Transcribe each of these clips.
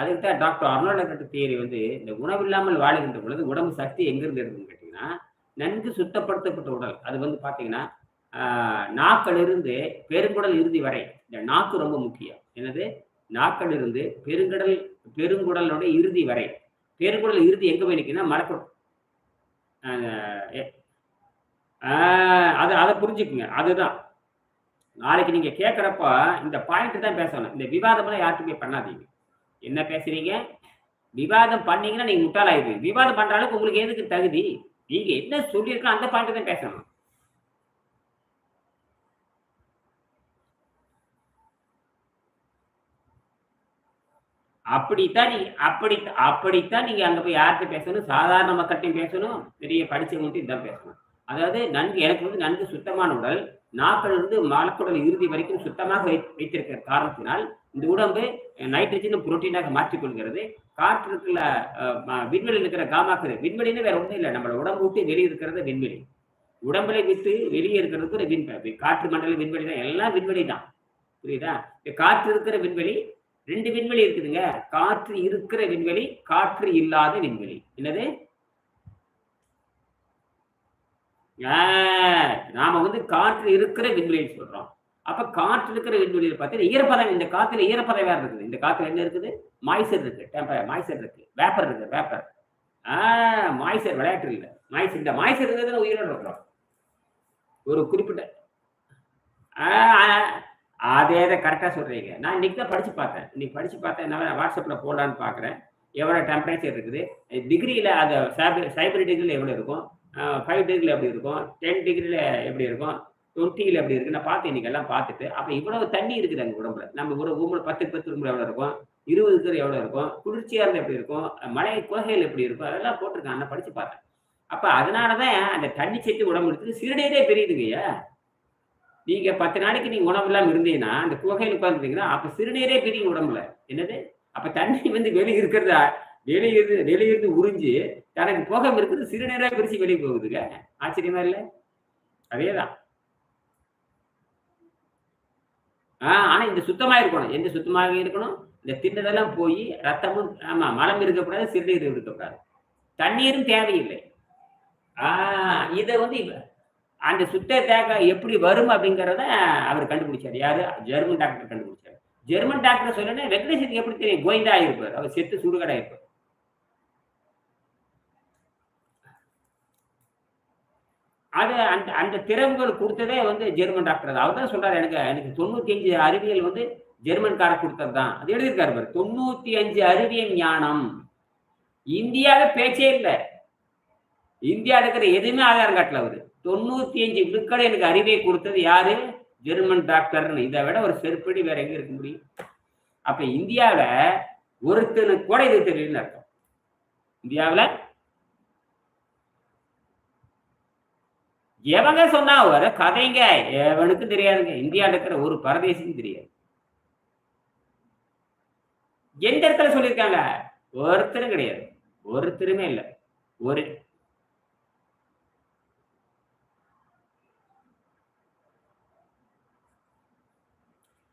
அதுக்கு தான் doctor Arnold theory வந்து இந்த உணவில்லாமல் வாழுகின்ற பொழுது உடம்பு சக்தி எங்கிருந்து இருக்குன்னு கேட்டிங்கன்னா நன்கு சுத்தப்படுத்தப்பட்ட உடல். அது வந்து பார்த்தீங்கன்னா நாக்களிலிருந்து பெருங்குடல் இறுதி வரை. இந்த நாக்கு ரொம்ப முக்கியம். என்னது? நாக்களிலிருந்து பெருங்கடல் பெருங்குடலோட இறுதி வரை. பெருங்குடல் இறுதி எங்க போய் நிற்குன்னா மலக்குடல் அதை அதை புரிஞ்சுக்குங்க. அதுதான். நாளைக்கு நீங்க கேட்குறப்ப இந்த பாயிண்ட் தான் பேசணும். இந்த விவாதமெல்லாம் யாருக்குமே பண்ணாதீங்க. என்ன பேசுறீங்க? விவாதம் பண்ணீங்கன்னா நீங்க முட்டாளாயிரு விவாதம் பண்ற அளவுக்கு உங்களுக்கு எதுக்கு தகுதி? நீங்க என்ன சொல்லியிருக்கோம் அந்த பாயிண்ட் தான் பேசணும். அப்படித்தான் நீ அப்படி அப்படித்தான் நீங்க அங்க போய் யார்கிட்ட பேசணும்? சாதாரண மக்கள்கிட்டையும் பேசணும். பெரிய படிச்சவங்கள்ட்டையும் தான் பேசணும். அதாவது நன்கு எனக்கு வந்து நன்கு சுத்தமான உடல் நாக்கள் இருந்து மலக்குடல் இறுதி வரைக்கும் சுத்தமாக வை வைத்திருக்கிற காரணத்தினால் இந்த உடம்பு நைட்ரஜன் புரோட்டீனாக மாற்றிக்கொள்கிறது. காற்றுக்குள்ள விண்வெளியில் இருக்கிற காமாக்கள் விண்வெளின்னு வேற ஒன்றும் இல்லை. நம்மளோட உடம்பு விட்டு வெளியே இருக்கிறது விண்வெளி. உடம்புல விட்டு வெளியே இருக்கிறதுக்கு ஒரு விண்வெளி. காற்று மண்டல விண்வெளி தான். எல்லாம் விண்வெளி தான். புரியுதா? இப்போ காற்று இருக்கிற விண்வெளி ரெண்டு விண்வெளி இருக்குதுங்க. காற்று இருக்கிற விண்வெளி காற்று இல்லாத விண்வெளி. என்னது? நாம வந்து காற்று இருக்கிற விண்வெளின்னு சொல்றோம். அப்ப காற்று இருக்கிற விண்வெளியில் பார்த்தீங்கன்னா ஈரப்பதம் இந்த காத்துல ஈரப்பதம் வேற இருக்குது. இந்த காத்துல என்ன இருக்குது? மாய்சர் இருக்கு. டெம்பர் மாய்சர் இருக்கு. வேப்பர் இருக்கு வேப்பர் ஆஹ் மாய்சர் விளையாட்டு இல்லை. மாய்சர் இந்த மாய்சர் இருக்கிறது உயிரோடு இருக்கிறோம். ஒரு குறிப்பிட்ட அதே தான் கரெக்டாக சொல்கிறீங்க நான் இன்னைக்கு தான் படித்து பார்த்தேன். இன்னைக்கு படித்து பார்த்தேன். என்ன வாட்ஸ்அப்பில் போடலான்னு பார்க்குறேன். எவ்வளோ டெம்பரேச்சர் இருக்குது? டிகிரியில் அது சைபர் சைபர் டிகிரியில் எவ்வளோ இருக்கும்? ஃபைவ் டிகிரியில் எப்படி இருக்கும்? டென் டிகிரியில் எப்படி இருக்கும்? டுவெண்ட்டியில் அப்படி இருக்கு. நான் பார்த்தேன் இன்னைக்கு எல்லாம் பார்த்துட்டு. அப்போ இவ்வளவு தண்ணி இருக்குது அங்கே உடம்புல. நம்ம ஒரு ரூமில் பத்து பத்து ரூமில் எவ்வளோ இருக்கும்? இருபது பேர் எவ்வளோ இருக்கும்? குளிர்ச்சியாக இருந்தால் எப்படி இருக்கும்? மலை குகைகள் எப்படி இருக்கும்? அதெல்லாம் போட்டிருக்காங்க. நான் படித்து பார்த்தேன். அப்போ அதனால தான் அந்த தண்ணி சேர்த்து உடம்பு இருக்குது சிறுநீரே பெரியுதுங்க நீங்கள் பத்து நாளைக்கு நீங்கள் உணவு இல்லாமல் இருந்தீங்கன்னா அந்த குகையில் உட்காந்துருந்தீங்கன்னா அப்போ சிறுநீரே பெரிய உடம்புல. என்னது? அப்போ தண்ணி வந்து வெளியே இருக்கிறதா? வெளியிருந்து வெளியிருந்து உறிஞ்சு தனக்கு போகம் இருக்குது சிறுநீராக பிரித்து வெளியே போகுதுங்க. ஆச்சரியமா இல்லை? அதேதான். தான் ஆனா இந்த சுத்தமா இருக்கணும். எந்த சுத்தமாக இருக்கணும்? இந்த திண்டதெல்லாம் போய் ரத்தமும் ஆமா மலம் இருக்கக்கூடாது சிறுநீர் இருக்கக்கூடாது. தண்ணீரும் தேவையில்லை. ஆஹ் இதை வந்து அந்த சுத்த தேக்க எப்படி வரும் அப்படிங்கிறத அவர் கண்டுபிடிச்சார். யாரு? ஜெர்மன் டாக்டர் கண்டுபிடிச்சார். ஜெர்மன் டாக்டர் சொல்லணும் வெங்கடேசனுக்கு எப்படி தெரியும்? கோயிந்தா இருப்பார். அவர் செத்து சுடுகடா இருப்பார். அது அந்த அந்த திறவுகள் கொடுத்ததே வந்து ஜெர்மன் டாக்டர் அவர் தான் சொல்றாரு எனக்கு எனக்கு தொண்ணூத்தி அஞ்சு அறிவியல் வந்து ஜெர்மன்கார கொடுத்தது தான். அது எழுதியிருக்காரு பாரு. தொண்ணூத்தி அஞ்சு அறிவியல் ஞானம். இந்தியாவில பேச்சே இல்லை. இந்தியா இருக்கிற எதுவுமே ஆதாரம் காட்டல அவரு. தொண்ணூத்தி அஞ்சு விழுக்களை எனக்கு அறிவை கொடுத்தது யாரு? ஜெர்மன் டாக்டர்னு. இதை விட ஒரு செருப்படி வேற எங்க இருக்க முடியும்? அப்ப இந்தியாவில ஒருத்தனுக்கு கூட இது தெரியலன்னு அர்த்தம். இந்தியாவில எவங்க சொன்னா வர கதைங்க எவனுக்கும் தெரியாதுங்க. இந்தியாவில் இருக்கிற ஒரு பரதேசியும் தெரியாது. எந்த இடத்துல சொல்லியிருக்காங்க? ஒருத்தரும் கிடையாது. ஒருத்தருமே இல்லை. ஒரு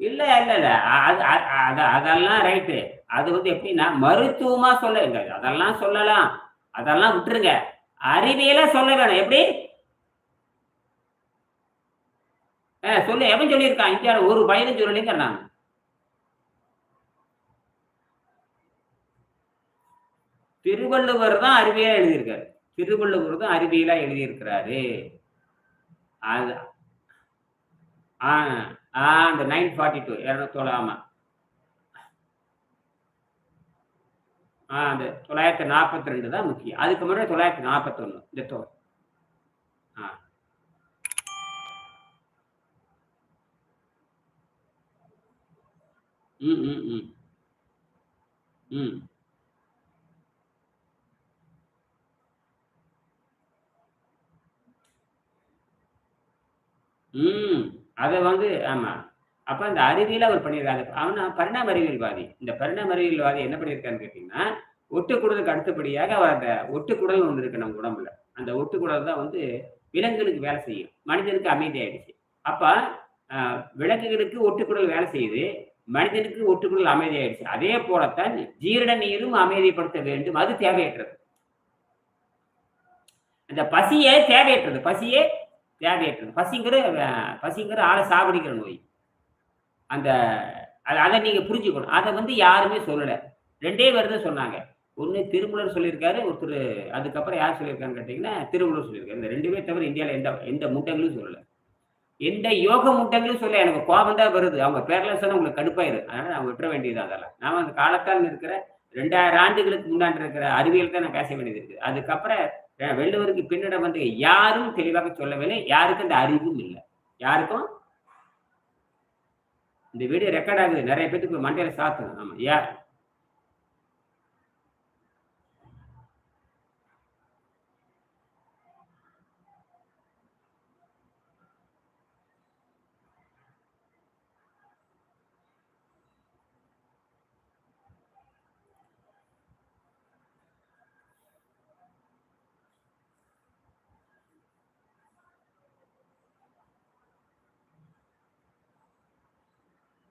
இல்ல இல்ல இல்ல. அது அது அதெல்லாம் ரைட்டு அது வந்து எப்படின்னா மருத்துவமா சொல்லுங்க அதெல்லாம் சொல்லலாம். அதெல்லாம் விட்டுருங்க. அறிவியல சொல்ல வேணும். எப்படி? சொல்லு எவன் சொல்லியிருக்கான் இந்தியாவில் ஒரு பயனும் சொல்லலைங்க நான் திருவள்ளுவர் தான் அறிவியலா எழுதியிருக்காரு. திருவள்ளுவர் தான் அறிவியலா எழுதியிருக்கிறாரு. அது ஆ அந்த நைன் ஃபார்ட்டி டூ இரநூத்தோழ ஆ அந்த தொள்ளாயிரத்தி நாற்பத்தி ரெண்டு தான் முக்கியம். அதுக்கு முன்னாடி தொள்ளாயிரத்தி நாற்பத்தொன்று இந்த தோ ஆ. ம் ம் ம். ம். ம் அதை வந்து ஆமா. அப்ப அந்த அறிவியல அவர் பண்ணியிருக்காரு அவனா பரிணாம அறிவியல்வாதி. இந்த பரிணாம அறிவியல்வாதி என்ன பண்ணியிருக்காருன்னு கேட்டீங்கன்னா ஒட்டுக்குடலுக்கு அடுத்தபடியாக அவர் அந்த ஒட்டுக்குடல் ஒன்று இருக்கு நம்ம உடம்புல. அந்த ஒட்டுக்குடல் தான் வந்து விலங்குகளுக்கு வேலை செய்யும். மனிதனுக்கு அமைதி ஆயிடுச்சு அப்ப விலங்குகளுக்கு ஒட்டுக்குடல் வேலை செய்யுது. மனிதனுக்கு ஒட்டுக்குள் அமைதியாயிடுச்சு. அதே போலத்தான் ஜீரண நீரும் அமைதிப்படுத்த வேண்டும். அது தேவையற்றது. அந்த பசியே தேவையற்றது. பசியே தேவையற்றது. பசிங்கிற பசிங்கிற ஆளை சாவடிக்கிற நோய். அந்த அதை நீங்க புரிஞ்சுக்கணும். அதை வந்து யாருமே சொல்லல. ரெண்டே பேர் தான் சொன்னாங்க. ஒன்று திருமூலர் சொல்லியிருக்காரு ஒருத்தர் அதுக்கப்புறம் யார் சொல்லியிருக்கான்னு கேட்டீங்கன்னா திருமூலர் சொல்லியிருக்காரு. இந்த ரெண்டுமே தவிர இந்தியாவில் எந்த எந்த முட்டங்களும் சொல்லலை. எந்த யோக முட்டங்களும் சொல்ல எனக்கு கோபம் தான் வருது. அவங்க பேர்லாம் சொன்னா உங்களுக்கு கடுப்பாயிரு அதனால நான் விட்டுற வேண்டியது அதெல்லாம். நாம அந்த காலத்தால் இருக்கிற ரெண்டாயிரம் ஆண்டுகளுக்கு முன்னாடி இருக்கிற அறிவியல் தான் நான் பேச வேண்டியது இருக்கு. அதுக்கப்புறம் வெள்ளுவருக்கு பின்னிடம் வந்து யாரும் தெளிவாக சொல்லவில்லை. யாருக்கும் அந்த அறிவும் இல்லை. யாருக்கும்? இந்த வீடியோ ரெக்கார்ட் ஆகுது. நிறைய பேருக்கு மண்டையில சாத்தணும் ஆமா. யார்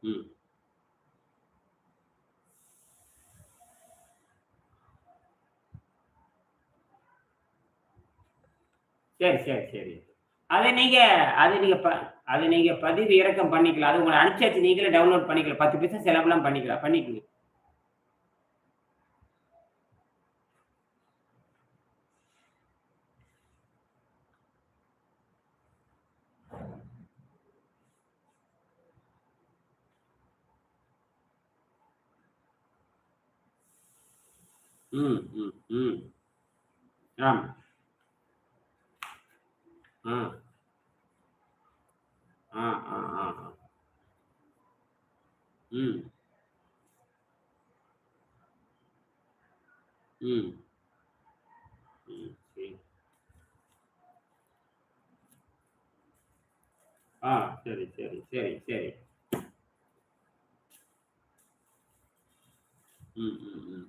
சரி சரி சரி. அதை நீங்க அதை நீங்க ப அதை நீங்க பதிவு இறக்கம் பண்ணிக்கலாம். அது உங்களை அனுப்பிச்சாச்சு. நீங்களே டவுன்லோட் பண்ணிக்கலாம். பத்து பைசா செலவுலாம் பண்ணிக்கலாம். பண்ணிக்கலாம் ம் ம் ம். ஆமா ஆ. ஆ ஆ ஆ ஆ. ம். ம். ம் சரி. ஆ சரி சரி சரி சரி. ம் ம் ம்.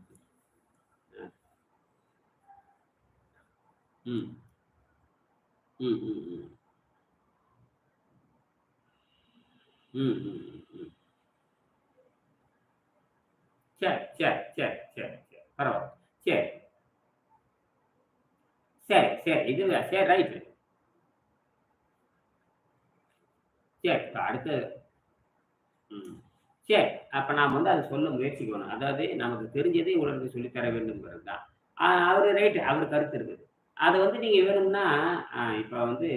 ம். ம் ம் ம். ம் ம் ம் சரி சரி சரி சரி சரி. பரவாயில்ல. சரி. சரி சரி இது சரி ரைட்டு. சரி அடுத்து. ம். சரி அப்போ நாம் வந்து அதை சொல்ல முயற்சிக்கணும். அதாவது நமக்கு தெரிஞ்சது இவங்களுக்கு சொல்லித்தர வேண்டும்ங்கிறது தான். அவர் ரைட்டு அவர் கருத்து இருக்குது. அதை வந்து நீங்கள் வேணும்னா இப்போ வந்து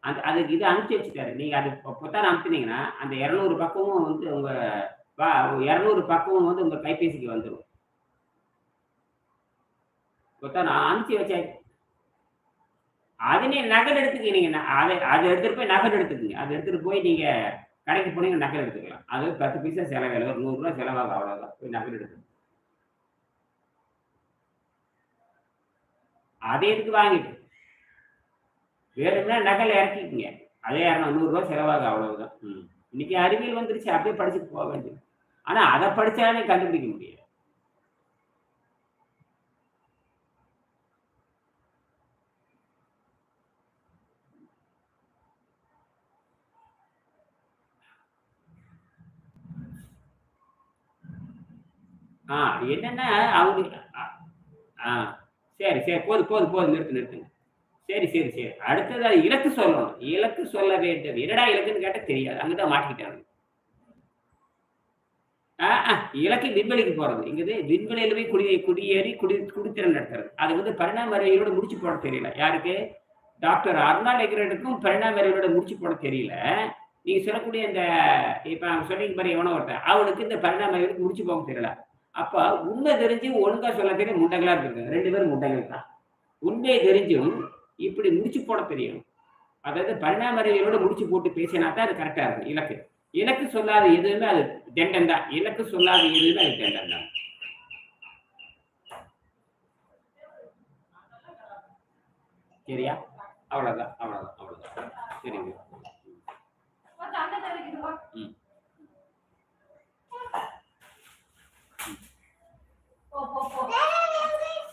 அந்த அது இது அனுப்பிச்சி வச்சுட்டாரு. நீங்கள் அது இப்போ புத்தகம் அந்த இரநூறு பக்கமும் வந்து உங்கள் இரநூறு பக்கமும் வந்து உங்கள் கைபேசிக்கு வந்துடும் புத்தகம் நான் அனுப்பிச்சி அது நீ நகல் எடுத்துக்கீங்க அதை அதை எடுத்துட்டு போய் நகல் எடுத்துக்கங்க. அதை எடுத்துட்டு போய் நீங்க கடைக்கு போனீங்க நகல் எடுத்துக்கலாம். அது பத்து பைசா செலவு ஒரு நூறுரூவா செலவாகும் அவ்வளோதான் போய் நகல் எடுத்துக்கணும் அதை எதுக்கு வாங்கிட்டு? வேணும்னா நகல் இறக்கிக்குங்க. அதே இரநூறு நூறுரூவா செலவாகும் அவ்வளவுதான். ம். இன்னைக்கு அறிவியல் வந்துருச்சு அப்படியே படிச்சுட்டு போக வேண்டியது. ஆனா அதை படிச்சாலே கண்டுபிடிக்க முடியாது. ஆ என்னன்னா அவங்க ஆ, ஆ. சரி சரி போது போது போது நிறுத்து நிறுத்துங்க. சரி சரி சரி. அடுத்தது அது இலக்கு சொல்லணும். இலக்கு சொல்ல வேண்டும். என்னடா இலக்குன்னு கேட்டால் தெரியாது. அங்கதான் மாட்டிக்கிட்டாங்க. ஆ, ஆ, இலக்கு விண்வெளிக்கு போறது. இங்குது விண்வெளியில போய் குடி குடியேறி குடி குடித்திறன் நடத்துறது. அது வந்து பரிணாம அறிவியலோட முடிச்சு போட தெரியல. யாருக்கு? டாக்டர் அருணா லெக்ரேட்டுக்கும் பரிணாம அறிவியலோட முடிச்சு போட தெரியல. நீங்க சொல்லக்கூடிய இந்த இப்ப அவங்க சொன்னீங்க பாரு எவனோ ஒருத்தன். அவனுக்கு இந்த பரிணாம அறிவியலுக்கு முடிச்சு போக தெரியல. அப்ப உண்மை தெரிஞ்சு ஒழுங்கா சொல்ல தெரிய முண்டங்களா இருக்காங்க ரெண்டு பேரும் முண்டங்கள் தான். உண்மையை தெரிஞ்சும் இப்படி முடிச்சு போட தெரியும். அதாவது பரிணாம அறிவியலோட முடிச்சு போட்டு பேசினா தான் அது கரெக்டா இருக்கும். இலக்கு. இலக்கு சொல்லாத எதுவுமே அது தண்டம் தான். இலக்கு சொல்லாத எதுவுமே அது தண்டம் தான். சரியா? அவ்வளவுதான். அவ்வளவுதான். அவ்வளவுதான். சரிங்க ம்.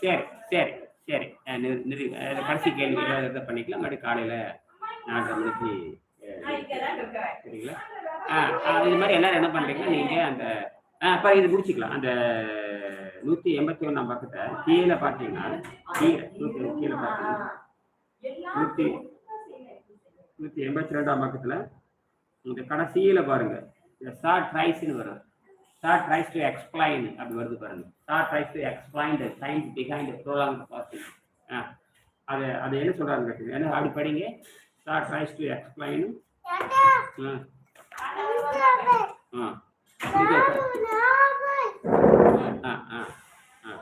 சரி சரி சரி. நிறு நிறு கடைசி கேள்வி ஏதாவது இதை பண்ணிக்கலாம். மறுபடியும் காலையில் நாலரை மணிக்கு சரிங்களா? ஆ, இது மாதிரி எல்லாரும் என்ன பண்ணுறீங்க நீங்கள் அந்த ஆ, அப்ப இது முடிச்சுக்கலாம். அந்த நூற்றி எண்பத்தி ஒன்றாம் பக்கத்தை கீழே பார்த்தீங்கன்னா கீழே நூற்றி கீழே பார்த்தீங்கன்னா நூற்றி நூற்றி எண்பத்தி ரெண்டாம் பக்கத்தில் இந்த கடைசியில் பாருங்கள் இந்த ஸ்டார் ட்ரைஸ்னு வரும். ஸ்டார் ட்ரைஸ் டு எக்ஸ்பிளைன் அப்படி வருது பாருங்க. Star tries to explain the science behind prolong fasting ஆ அது அது என்ன சொல்றாங்க கேட்டீங்க என்ன அப்படி படிங்க. Star tries to explain ah. ஆ ஆ ஆ ஆ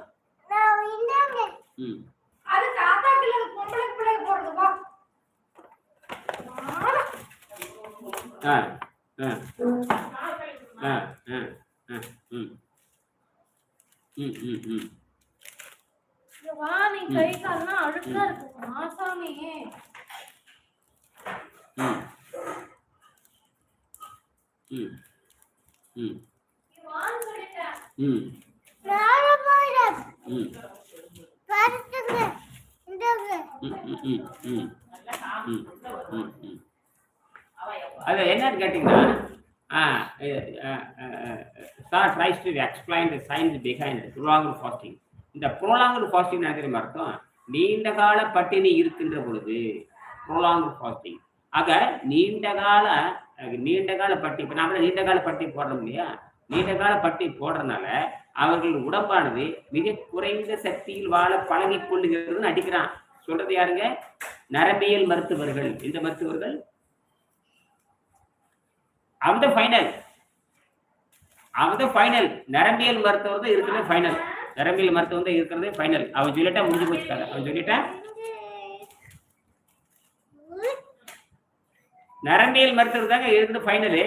ம். அது தாத்தாக்கு இல்ல. ஆ ஆ ஆ ஆ. வா நீ கை கால்லாம் அழுக்கா இருக்கு ஆசாமி அது என்னன்னு கேட்டீங்கன்னா sir tries to explain the science behind prolonger fasting இந்த ப்ரோலாங்கர் ஃபாஸ்டிங் நினைக்கிற அர்த்தம்? நீண்ட கால பட்டினி இருக்கின்ற பொழுது ப்ரோலாங்கர் ஃபாஸ்டிங் ஆக நீண்ட கால நீண்ட கால பட்டி இப்போ நாம நீண்ட கால பட்டி போடுறோம் இல்லையா? நீண்ட கால பட்டி போடுறதுனால அவர்கள் உடம்பானது மிக குறைந்த சக்தியில் வாழ பழகி கொள்ளுகிறதுன்னு அடிக்கிறான் சொல்றது யாருங்க? நரம்பியல் மருத்துவர்கள். இந்த மருத்துவர்கள்? அந்த ஃபைனல் அவன் ஃபைனல் நரம்பியல் மருத்துவர் தான் இருக்கிறது ஃபைனல் நரம்பியல் மருத்துவம் தான் இருக்கிறது ஃபைனல் அவன் சொல்லிட்டா முடிஞ்சு போச்சு கதை. அவன் சொல்லிட்டா நரம்பியல் மருத்துவர் தாங்க இருக்கிறது ஃபைனலு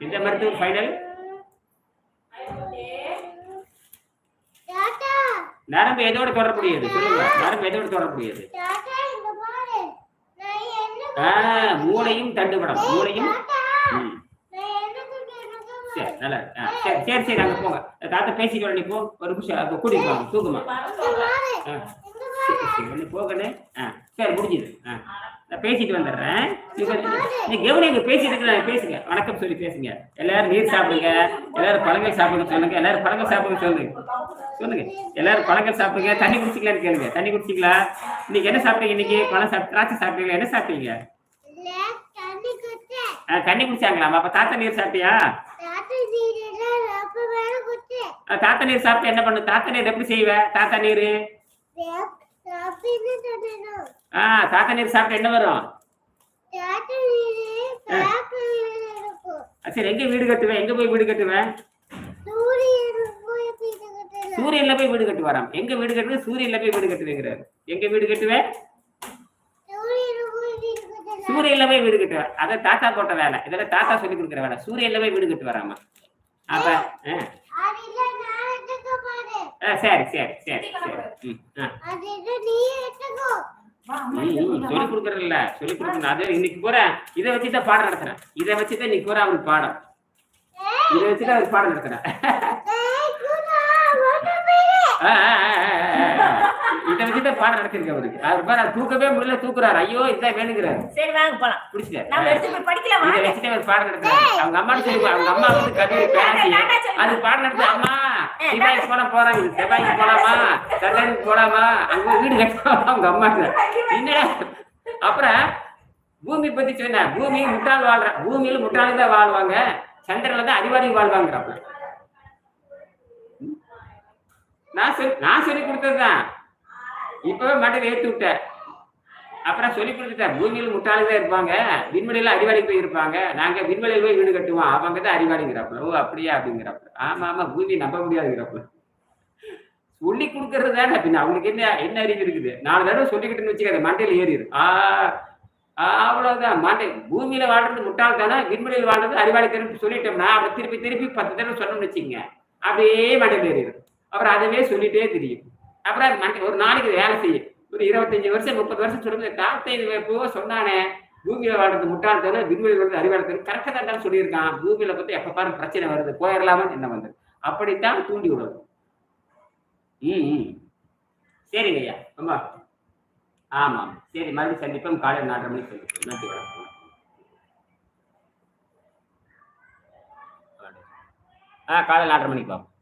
இந்த மருத்துவர் ஃபைனல் நரம்பு எதோட தொடரக்கூடியது சொல்லுங்க. நரம்பு எதோட தொடரக்கூடியது மூளையும் தண்டுபடம் மூளையும் ம். சரி நல்லா சரி சரி சரி அங்க போங்க. தாத்தா பேசிட்டு நீ போ. ஒரு நிமிஷம் கூட்டிட்டு போங்க தூக்குமா சரி போகணே ஆ சரி முடிஞ்சுது. ஆ. நான் பேசிட்டு வந்துடுறேன். நீங்க நீ பேசிட்டு இருக்கிற பேசுங்க. வணக்கம் சொல்லி பேசுங்க. எல்லாரும் நீர் சாப்பிடுங்க. எல்லாரும் பழங்கள் சாப்பிடுங்க சொல்லுங்க. எல்லாரும் பழங்கள் சாப்பிடுங்க சொல்லுங்க. சொல்லுங்க. எல்லாரும் பழங்கள் சாப்பிடுங்க. தண்ணி குடிச்சிக்கலான்னு கேளுங்க. தண்ணி குடிச்சிங்களா? இன்னைக்கு என்ன சாப்பிட்டீங்க இன்னைக்கு? பழம் சாப்பிட்டு திராட்சை சாப்பிட்டீங்க என்ன சாப்பிட்டீங்க? ஆ, தண்ணி குடிச்சாங்களாமா அப்ப தாத்தா நீர் சாப்பிட்டியா? தாத்தா நீர் சாப்பிட்டு என்ன பண்ணு? தாத்தா நீர் எப்படி செய்வ? தாத்தா நீர்? ஆ தாத்தா நீர் சாப்பிட்டு என்ன வரும்? சரி எங்க வீடு கட்டுவேன் எங்க போய் வீடு கட்டுவேன் சூரியன்ல போய் வீடு கட்டு வராம் எங்க வீடு கட்டுவேன் சூரியன்ல போய் வீடு கட்டுவேங்கிறாரு. எங்க வீடு கட்டுவேன் சூரியன்ல போய் வீடு கட்டுவேன் அதை தாத்தா போட்ட வேலை. இதெல்லாம் தாத்தா சொல்லி கொடுக்குற வேலை. சூரியன்ல போய் வீடு கட்டு வராமா. அப்ப ஆ, சரி சரி சரி சரி. சொல்லி கொடுக்கறதில்ல சொல்லி கொடுக்கணும். அது இன்னைக்கு பூரா இதை வச்சு தான் பாடம் நடத்துறேன். இதை வச்சு தான் இன்னைக்கு பூரா அவருக்கு பாடம். இதை வச்சு தான் அவருக்கு பாடம் நடத்துறேன். இதை வச்சு தான் பாடம் நடத்திருக்கேன் அவருக்கு. அவர் பாரு தூக்கவே முடியல தூக்குறாரு. ஐயோ இதான் வேணுங்கிறாரு. சரி வாங்க போலாம். பிடிச்சிட்டாரு நம்ம எடுத்து போய் படிக்கலாம் இதை வச்சுட்டு அவர் பாடம் நடத்துறாரு. அவங்க அம்மா சொல்லி அவங்க அம்மா வந்து கல்லூரி பேசி. அது பாடம் நடத்து அம்மா சிவாய்க்கு போனா போறாங்க செவ்வாய்க்கு போலாமா சட்டனுக்கு போலாமா? அங்க வீடு கட்டலாம் அவங்க அம்மா என்னடா? அப்புறம் பூமி பத்தி சொன்னேன் பூமி முட்டாள் வாழ்ற பூமியில முட்டாள் தான் வாழ்வாங்க. சந்திரன்ல தான் அறிவாளி வாழ்வாங்கிறப்ப நான் சொல்லி நான் சொல்லி கொடுத்ததுதான். இப்பவே மண்டையில ஏத்தி விட்டேன். அப்புறம் சொல்லி கொடுத்துட்டேன் பூமியில் முட்டாளுங்க தான் இருப்பாங்க. விண்வெளியில அறிவாளி போய் இருப்பாங்க. நாங்க விண்வெளியில போய் வீடு கட்டுவோம். அவங்க தான் அறிவாளிங்கிறப்ப ஓ அப்படியா? அப்படிங்கிறப்ப. ஆமா ஆமா பூமி நம்ப முடியாதுங்கிறப்ப. சொல்லி கொடுக்கறது தானே. பின்ன அவங்களுக்கு என்ன என்ன அறிவு இருக்குது? நாலு தடவை சொல்லிக்கிட்டுன்னு வச்சுக்காது மண்டையில ஏறிடும் ஆ அவ்வளவுதான். மண்டை பூமியில வாழ்றது முட்டாள் தானே விண்வெளியில் வாழ்றது அறிவாளி திறன் சொல்லிட்டோம்னா அப்படி திருப்பி திருப்பி பத்து தடவை சொன்னோம்னு வச்சுக்கோங்க. அப்படியே மண்டையில் ஏறிடும் அப்புறம் அதுவே சொல்லிட்டே தெரியும். அப்புறம் மண்டை ஒரு நாளைக்கு வேலை செய்யும். ஒரு இருபத்தஞ்சு வருஷம் முப்பது வருஷம் சொல்லுங்க தாத்தை பூவா சொன்னானே பூமியில வாழ்றது முட்டாள்தோட விண்வெளி வருது அறிவாளத்தோடு கரெக்டாக தான் சொல்லியிருக்கான். பூமியில பத்தி எப்ப பாரு பிரச்சனை வருது. போயிடலாமான்னு என்ன வந்தது. அப்படித்தான் தூண்டி விடுவது ம் சரிங்க ஐயா. ரொம்ப ஆமாம் சரி மறுபடி சந்திப்போம். காலையில் நாலரை மணிக்கு சந்திப்போம். நன்றி வணக்கம். ஆ காலையில் நாலரை மணிக்கு பாப்போம்